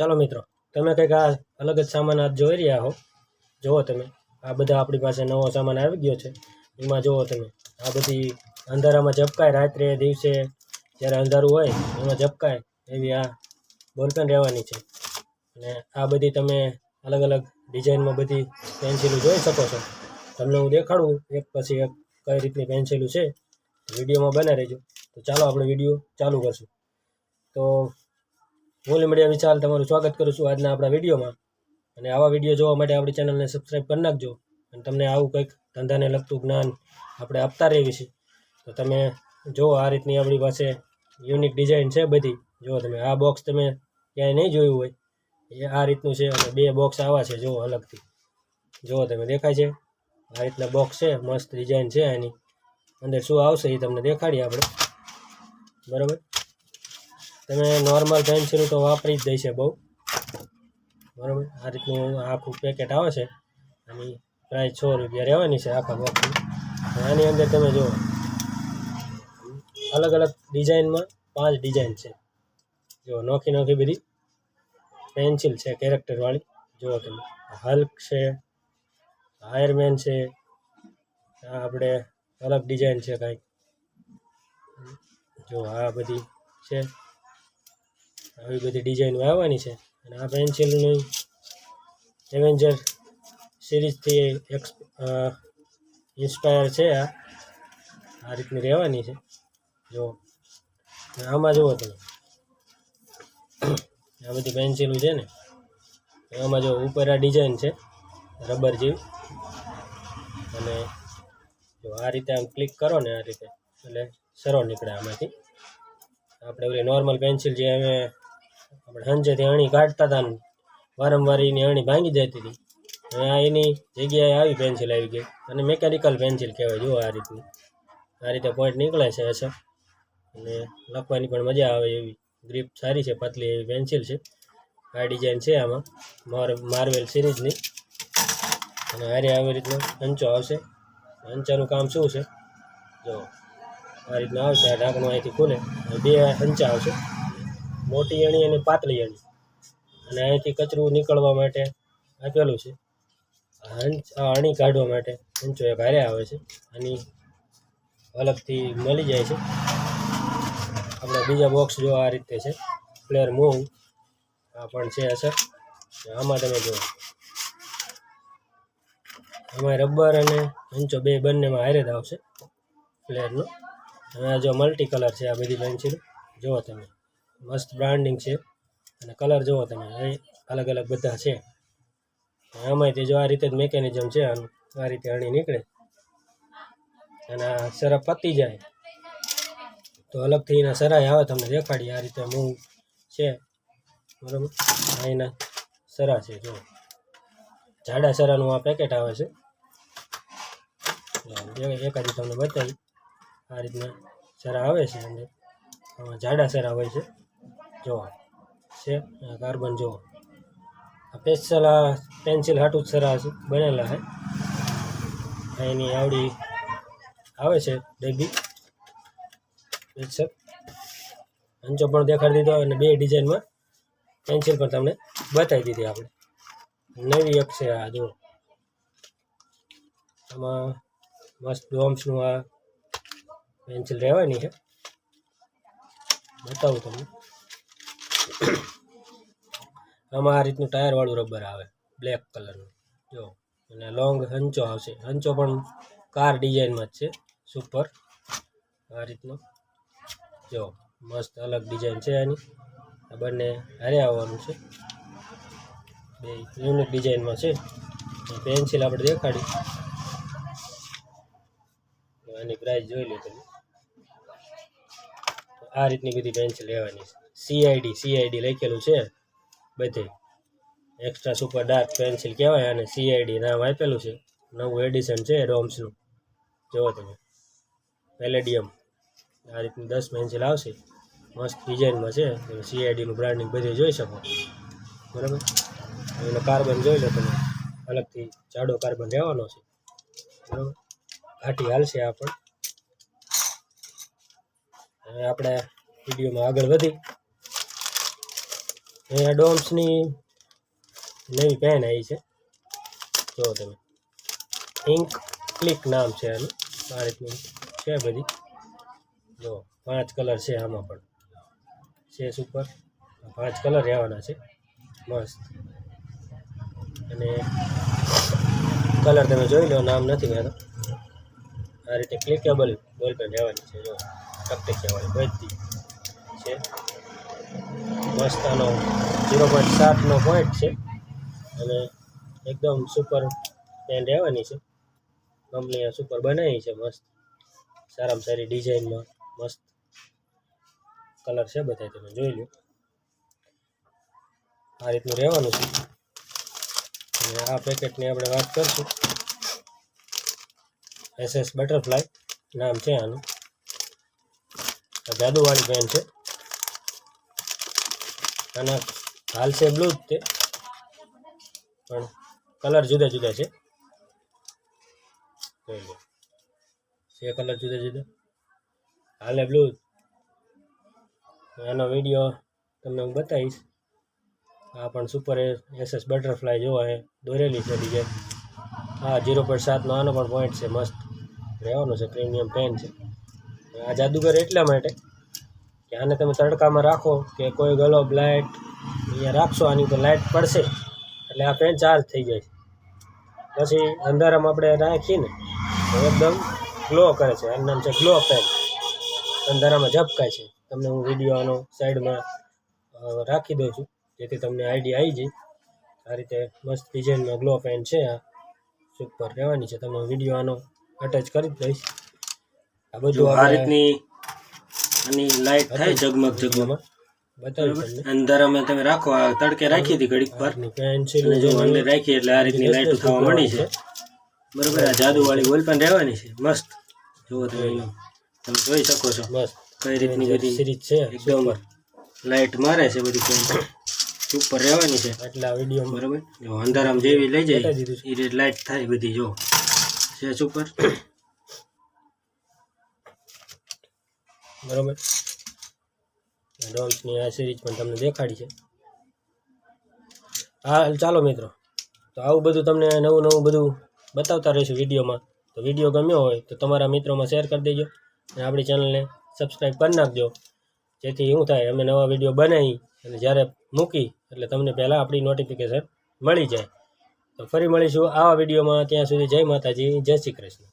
ચાલો મિત્રો, તમે કંઈક આ અલગ જ સામાન આજ જોઈ રહ્યા હો. જુઓ તમે, આ બધા આપણી પાસે નવો સામાન આવી ગયો છે. એમાં જુઓ તમે, આ બધી અંધારામાં ઝપકાય રાત્રે, દિવસે, જ્યારે અંધારું હોય, એમાં ઝપકાય એવી આ બોલપેન રહેવાની છે. અને આ બધી તમે અલગ અલગ ડિઝાઇનમાં બધી પેન્સિલો જોઈ શકો છો. તમને હું દેખાડું, એક પછી એક કઈ રીતની પેન્સિલો છે. વિડીયોમાં બને રહેજો તો ચાલો આપણે વીડિયો ચાલુ કરશું. તો હું લીમડિયા વિશાલ તમારું સ્વાગત કરું છું આજના આપણા વિડીયોમાં. અને આવા વીડિયો જોવા માટે આપણી ચેનલને સબસ્ક્રાઈબ કરી નાખજો. અને તમને આવું કંઈક ધંધાને લગતું જ્ઞાન આપણે આપતા રહીએ છીએ. તો તમે જુઓ આ રીતની આપણી પાસે યુનિક ડિઝાઇન છે બધી જુઓ તમે આ બોક્સ તમે ક્યાંય નહીં જોયું હોય, એ આ રીતનું છે અને બે બોક્સ આવા છે જુઓ અલગથી. જુઓ તમે દેખાય છે, આ રીતના બોક્સ છે, મસ્ત ડિઝાઇન છે એની અંદર શું આવશે એ તમને દેખાડીએ આપણે. બરાબર? તમે નોર્મલ પેન્સિલ તો વાપરી જ દેશે બહુ. બરાબર? આ રીતનું આખું પેકેટ આવે છે. આની પ્રાઇસ છ રૂપિયા રહેવાની છે આખા બોક્સની આની અંદર તમે જુઓ. અલગ અલગ ડિઝાઇનમાં પાંચ ડિઝાઇન છે. જો નોખી નોખી બધી. પેન્સિલ છે કેરેક્ટરવાળી જુઓ તમે. હલ્ક છે આયરમેન છે. આપણે અલગ ડિઝાઇન છે કાંઈક. જો આ બધી છે. આવી બધી ડિઝાઇનો આવવાની છે. અને આ પેન્સિલની એવેન્જર સિરીઝથી એક્સ ઇન્સ્પાયર છે આ. આ રીતની રહેવાની છે. જો આમાં જુઓ તમે. આ બધી પેન્સિલો છે ને એમાં જો ઉપર આ ડિઝાઇન છે રબર જેવી. અને જો આ રીતે આમ ક્લિક કરો ને આ રીતે, એટલે સરો નીકળે આમાંથી. આપણે ઓલી નોર્મલ પેન્સિલ જે અમે આપણે હંજેથી અણી કાઢતા હતા ને વારંવાર એની અણી ભાંગી જતી હતી. હવે આ એની જગ્યાએ આવી પેન્સિલ આવી ગઈ. અને મેકેનિકલ પેન્સિલ કહેવાય, જુઓ આ રીતની. આ રીતે પોઈન્ટ નીકળે છે અસર અને લખવાની પણ મજા આવે એવી. ગ્રીપ સારી છે પતલી એવી પેન્સિલ છે. આ ડિઝાઇન છે આમાં. માર માર્વેલ સિરીઝની અને હારે આવી રીતનો અંચો આવશે. અંચાનું કામ શું છે? જો, આ રીતના આવશે. આ ઢાંકણું અહીંથી ખુલે. બે અંચા આવશે. મોટી અણી અને પાતળી અણી અને અહીંથી કચરું નીકળવા માટે આપેલું છે. હંચ અણી કાઢવા માટે હંચો એક હારે આવે છે. આની અલગથી મળી જાય છે. આપણે બીજા બોક્સ જો આ રીતે છે. પ્લેયર મૂવ આ પણ છે અસર. આમાં તમે જુઓ. આમાં રબર અને હંચો બે બંનેમાં હારે જ આવશે. પ્લેયરનો અને આ જો મલ્ટી કલર છે આ બધી પેન્સિલ જુઓ તમે. મસ્ત બ્રાન્ડિંગ છે. અને કલર જુઓ તમે અલગ અલગ બધા છે. આમાંય તે જો આ રીતે જ મેકેનિઝમ છે આનું આ રીતે અણી નીકળે. અને આ સરા પતી જાય. તો અલગથી એના સરાય આવે તમને દેખાડીએ, આ રીતે મૂવ છે. બરાબર? એના સરા છે જો જાડા સરાનું આ પેકેટ આવે છે. એકાદી તમને બતાવી. આ રીતના સરા આવે છે અને જાડા સરા હોય છે. જો, છે કાર્બન આ પેન્સિલ પેન્સિલ હાટું જ સરા બનેલા છે એની આવડી આવે છે ડબ્બી. અંચો પણ દેખાડી દીધો અને બે ડિઝાઇનમાં. પેન્સિલ પણ તમને બતાવી દીધી આપણે. નવી એક છે આ જુઓ આમાં મસ્ત ડોમ્સનું આ પેન્સિલ રહેવાની છે. બતાવું તમને. આમાં આ રીતનું ટાયરવાળું રબર આવે બ્લેક કલરનું જો, અને લોંગ હંચો આવશે. હંચો પણ કાર ડિઝાઇનમાં જ છે. સુપર આ રીતનો. જો, મસ્ત અલગ ડિઝાઇન છે આની. આ બંને હારે આવવાનું છે. બે યુનિક ડિઝાઇનમાં છે. પેન્સિલ આપણે દેખાડી. આની પ્રાઇસ જોઈ લો તમે. આ રીતની બધી પેન્સિલ લેવાની છે. સીઆઈડી સીઆઈડી લખેલું છે. બધે. એક્સ્ટ્રા સુપર ડાર્ક પેન્સિલ કહેવાય અને સીઆઈડી નામ આપેલું છે. નવું એડિશન છે ડોમ્સનું જુઓ તમે. પેલેડિયમ આ રીતની દસ પેન્સિલ આવશે. મસ્ત ડિઝાઇનમાં છે. તમે સીઆઈડીનું બ્રાન્ડિંગ બધે જોઈ શકો. બરાબર? એનો કાર્બન જોઈ લો તમે. અલગથી જાડો કાર્બન રહેવાનો છે. બરાબર? ઘાટી હાલશે આ પણ. હવે આપણે વિડીયોમાં આગળ વધી. અહીંયા ડોમ્સની નવી પેન આવી છે. જો તમે. ઇન્ક ક્લિક નામ છે આનું. આ રીતનું છે બધી. જો, પાંચ કલર છે આમાં પણ. છે સુપર પાંચ કલર રહેવાના છે. મસ્ત. અને કલર તમે જોઈ લો, નામ નથી કહેતો આ રીતે ક્લિકેબલ બોલ પેન રહેવાની છે, જો. ટકટકિયાવાળી બધી છે. મસ્ત આનો ઝીરો પોઈન્ટ સાતનો પોઈન્ટ છે. અને એકદમ સુપર પેન રહેવાની છે. કંપનીએ સુપર બનાવી છે, મસ્ત. સારામાં સારી ડિઝાઇનમાં મસ્ત કલર છે બધા તમે જોઈ લો. આ રીતનું રહેવાનું છે. અને આ પેકેટની આપણે વાત કરશું. એસએસ બટરફ્લાય નામ છે આનું. જાદુવાળી પેન છે. અને હાલ છે બ્લુ જ તે. પણ કલર જુદા જુદા છે. છે કલર જુદા જુદા. હાલે બ્લુ એનો વીડિયો તમને હું બતાવીશ. આ પણ સુપર એસએસ બટરફ્લાય જોવા એ દોરેલી છે ડિઝાઇન હા જીરો પોઈન્ટ સાતનો આનો પણ પોઈન્ટ છે, મસ્ત. રહેવાનો છે પ્રીમિયમ પેન છે. આ જાદુગર એટલા માટે કે આને તમે તડકામાં રાખો કે કોઈ ગલોબ લાઇટ અહીંયા રાખશો આની ઉપર લાઇટ પડશે એટલે આ પેન ચાર્જ થઈ જાય છે. પછી અંધારામાં આપણે રાખીને એકદમ ગ્લો કરે છે. એનું નામ છે ગ્લો પેન અંધારામાં ઝપકાય છે. તમને હું વીડિયો આનો સાઈડમાં રાખી દઉં છું. જેથી તમને આઈડિયા આવી જાય. આ રીતે મસ્ત ડિઝાઇનમાં ગ્લો પેન છે આ. સુપર રહેવાની છે. તમને વીડિયો આનો અટેચ કરી દઈશ. આ બધું આ રીતની આની લાઈટ થાય ઝગમગ ઝગમગ. અંધારામાં તમે રાખો આ તડકે રાખી હતી ઘડીક પર અને જો અંદર રાખી એટલે આ રીતની લાઈટ થવા મળી છે. બરોબર? આ જાદુવાળી બોલ પણ રહેવાની છે. મસ્ત. જુઓ તમે તમે જોઈ શકો છો. મસ્ત. કઈ રીતની બધી સિરીજ છે એકદમ લાઈટ મારે છે બધી કોઈ ઉપર રહેવાની છે. આટલા વીડિયો બરોબર? જો અંધારામાં જેવી લઈ જાય એ રીતે લાઈટ થાય બધી જો. છે સુપર બરોબર? ડોમ્સની આ સિરીઝ પણ તમને દેખાડી છે. હા, ચાલો મિત્રો. તો આવું બધું તમને નવું નવું બધું બતાવતા રહીશું વિડીયોમાં. તો વીડિયો ગમ્યો હોય તો તમારા મિત્રોમાં શેર કરી દેજો અને આપણી ચેનલને સબસ્ક્રાઈબ કરી નાખજો. જેથી શું થાય, અમે નવા વીડિયો બનાવી અને જ્યારે મૂકી એટલે તમને પહેલાં આપણી નોટિફિકેશન મળી જાય. તો ફરી મળીશું આવા વિડીયોમાં. ત્યાં સુધી જય માતાજી, જય શ્રી કૃષ્ણ.